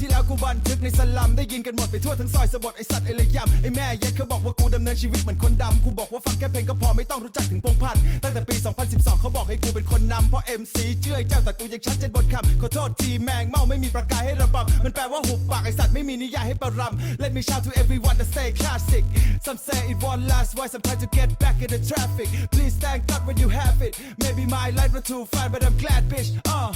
ที่แล้วกูบันทึกในสลัมได้ยินกันหมดไปทั่วทั้งซอยสะบดไอสัตว์ไอระยำไอแม่เย็ดเขาบอกว่ากูดำเนินชีวิตเหมือนคนดำกูบอกว่าฟังแค่เพลงก็พอไม่ต้องรู้จักถึงพงพันธ์ตั้งแต่ปี 2012 เขาบอกให้กูเป็นคนนำเพราะ MC เชื่อไอ้เจ้าแต่กูยังชัดเจนบนคำขอโทษทีแมงเมาไม่มีประกายให้ระบำมันแปลว่าหุบปากไอสัตว์ไม่มีนิยายให้ประรำ Let me shout to everyone that say classic Some say it won't last why some try to get back in the traffic Please thank God when you have it Maybe my life was too fine but I'm glad bitch uh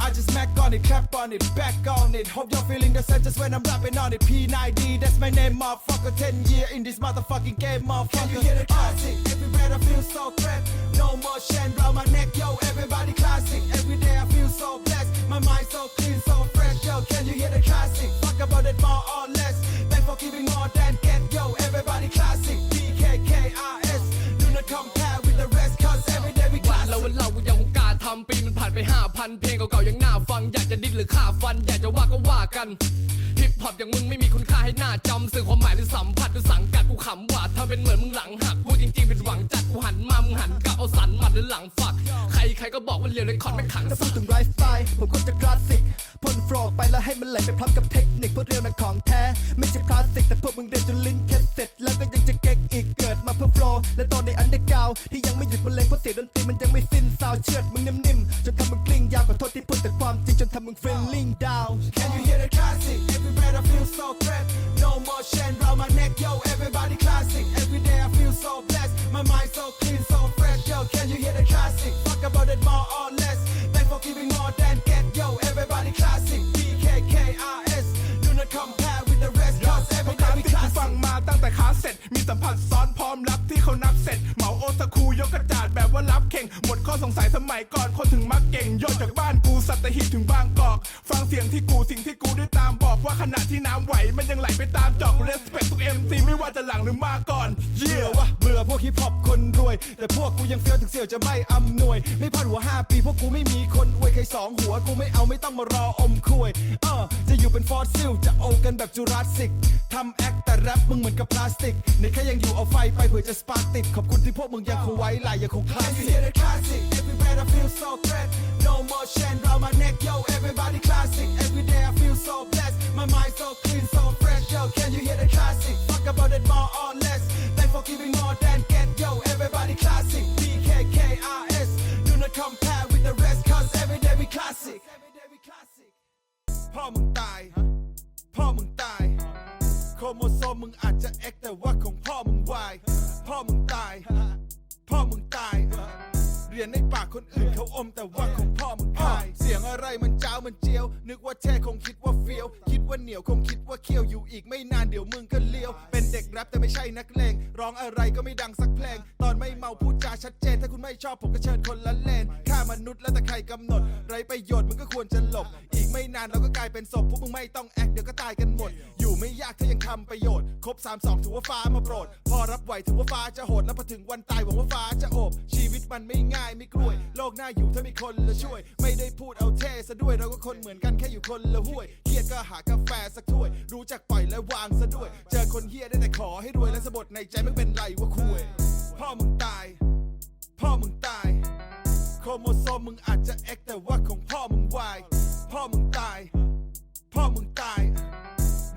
I just smack on it, clap on it, back on it. Hope you're feeling the same just when I'm rapping on it. P9D, that's my name, motherfucker. 10 year in this motherfucking game, motherfucker. Can you hear the classic? Every breath I feel so crap. No more chain round my neck, yo. Everybody classic. Every day I feel so blessed. My mind so clean, so fresh, yo. Can you hear the classic? Fuck about it more or less. Thank for giving more than get, yo. Everybody classic. PKKRS. Do not compare with the rest, cause every day we ว่า classic. แล้วว่าเรายังคงกล้าทำปีมันผ่านไปห้า พันเพลงเก่าๆยังน่าฟัง อยากจะดิ้นหรือฆ่าฟัน อยากจะว่าก็ว่ากันฮิปฮอปอย่างมึงไม่มีคุณค่าให้หน้าจำสื่อความหมายหรือสัมผัสหรือสังกัดกูขำว่าถ้าเป็นเหมือนมึงหลังหักพูดจริงๆเป็นหวังจัดกูหันมามึงหันกลับเอาสันหมัดหรือหลังฝัก ใครใครก็บอกว่าเรียวเลยคอนไม่ขังถ้าพูสัดกถึงไลฟ์สไตล์ผมก็จะคลาสสิก นโฟลว์ไปแล้วให้มันไหลไปพร้อมกับเทคนิคเพราะเรียวนั้นของแท้ ไม่ใช่พลาสติกแต่พวกมึงเรียนจนลิ้นแค่เสร็จแล้วก็ยังจะเก๊กอีกเกิดมาเพื่อโฟลว์และตอนในอันเดอร์กาวที่ยังไม่หยุดบรรเลงเพราะเสียงดนตรีมันยังไม่สิ้นซาวเชือดมึงนิ่มๆจนทำมึงกลิ้งยาวขอโทษที่พูดแต่ความจริงจนทำมึง feeling down Can you hear the classic? Every breath I feel so crap. No more chain round my neck, yo. Everybody classic. Every day I feel so blessed. My mind so clean, so fresh, yo. Can you hear the classic? Fuck about it more or less. Thank for giving more than get, ผัดซ้อนพร้อมรับที่เขานับเสร็จเหมาโอตะคูยกกระจาดแบบว่ารับเข่ง หมดข้อสงสัยสมัยก่อนคนถึงมักเก่งโยนจากบ้านกูสัตหีบถึงบางกอก ฟังเสียงที่กูสิ่งที่กูได้ตามบอกว่าขณะที่น้ำไหวมันยังไหลไปตามจอกเรสเปคทุกเอ็มซีไม่ว่าจะหลังหรือมาก่อนเยี่เบื่ย แต่พวกกูยังเฟี้ยวถึงเสี่ยวจะไม่อำนวย ไม่พลาดหัวห้าปี พวกกูไม่มีคนอวยใครสองหัวกูไม่เอาไม่ต้องมารออมคุยเออจะอยู่เป็นฟอสซิล จะโอกันแบบจูราสสิกทำแอคแต่แรปมึงเหมือนกับพลาสติกในแค่ยังอยู่เอาไฟไปเผื่อจะสปาร์ติดขอบคุณที่พวกมึงยังคงไว้ลายยังคงคลาสสิก Every breath I feel so crap No more chain round my neck yo everybody classic Every day โมโซมมึงอาจจะเอ็กแต่ว่าของพ่อ รียนในปากคนอื่นเขาอมแต่ว่าของพ่อมึงตายเสียงอะไรมันเจ้ามันเจียว นึกว่าแช่คงคิดว่าเฟี้ยว คิดว่าเหนียวคงคิดว่าเคี้ยวอยู่อีกไม่นานเดี๋ยวมึงก็เลี้ยว เป็นเด็กแรปแต่ไม่ใช่นักเลงร้องอะไรก็ไม่ดังสักเพลง ตอนไม่เมาพูดจาชัดเจน ถ้าคุณไม่ชอบผมก็เชิญคนละเลนฆ่ามนุษย์แล้วแต่ใครกำหนด ไรประโยชน์มึงก็ควรจะหลบ อีกไม่นานเราก็กลายเป็นศพพวกมึงไม่ต้องแอคเดี๋ยวก็ตายกันหมด อยู่ไม่ยากถ้ายังทำประโยชน์ ครบ3 2ถือว่าฟ้ามาโปรด พอรับไหวถือว่าฟ้าจะโหดแล้วพอถึงวันตายหวังว่าฟ้าจะโอบชีวิตมันไม่ง่ายไม่กล้วย โลกหน้าอยู่ถ้ามีคนละช่วย ไม่ได้พูดเอาเท่ซะด้วยเราก็คนเหมือนกันแค่อยู่คนละห้วยเครียดก็หากาแฟสักถ้วย รู้จักปล่อยและวางซะด้วย เจอคนเฮี้ยได้แต่ขอให้รวยและสะบดในใจไม่เป็นไรว่าคุยพ่อมึงตาย พ่อมึงตาย โครโมโซมมึงอาจจะเอ็กแต่ว่าของพ่อมึงวายพ่อมึงตาย พ่อมึงตาย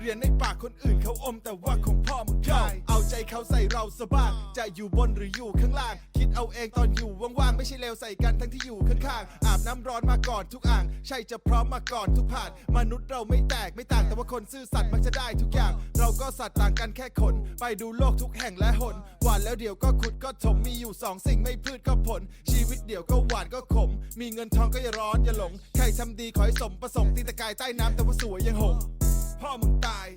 รียนในปากคนอื่นเขาอมแต่ว่าของพ่อมึงตายเอาใจเขาใส่เราสะบ้างจะอยู่บนหรืออยู่ข้างล่าง คิดเอาเองตอนอยู่ว่างๆ ไม่ใช่เลวใส่กันทั้งที่อยู่ข้างๆ อาบน้ำร้อนมาก่อนทุกอ่าง ใช่จะพร้อมมาก่อนทุกผ่าน มนุษย์เราไม่แตกไม่ต่างแต่ว่าคนซื่อสัตย์มักจะได้ทุกอย่าง เราก็สัตว์ต่างกันแค่ขน ไปดูโลกทุกแห่งและหนหวานแล้วเดี๋ยวก็ขุดก็ถมมีอยู่สองสิ่งไม่พืชก็ผล ชีวิตเดี๋ยวก็หวานก็ขม มีเงินทองก็อย่าร้อนอย่าหลง ใครทำดีขอให้สมประสงค์ตีตะกายใต้น้ำแต่ว่าสวยยังหง พ่อมึงตาย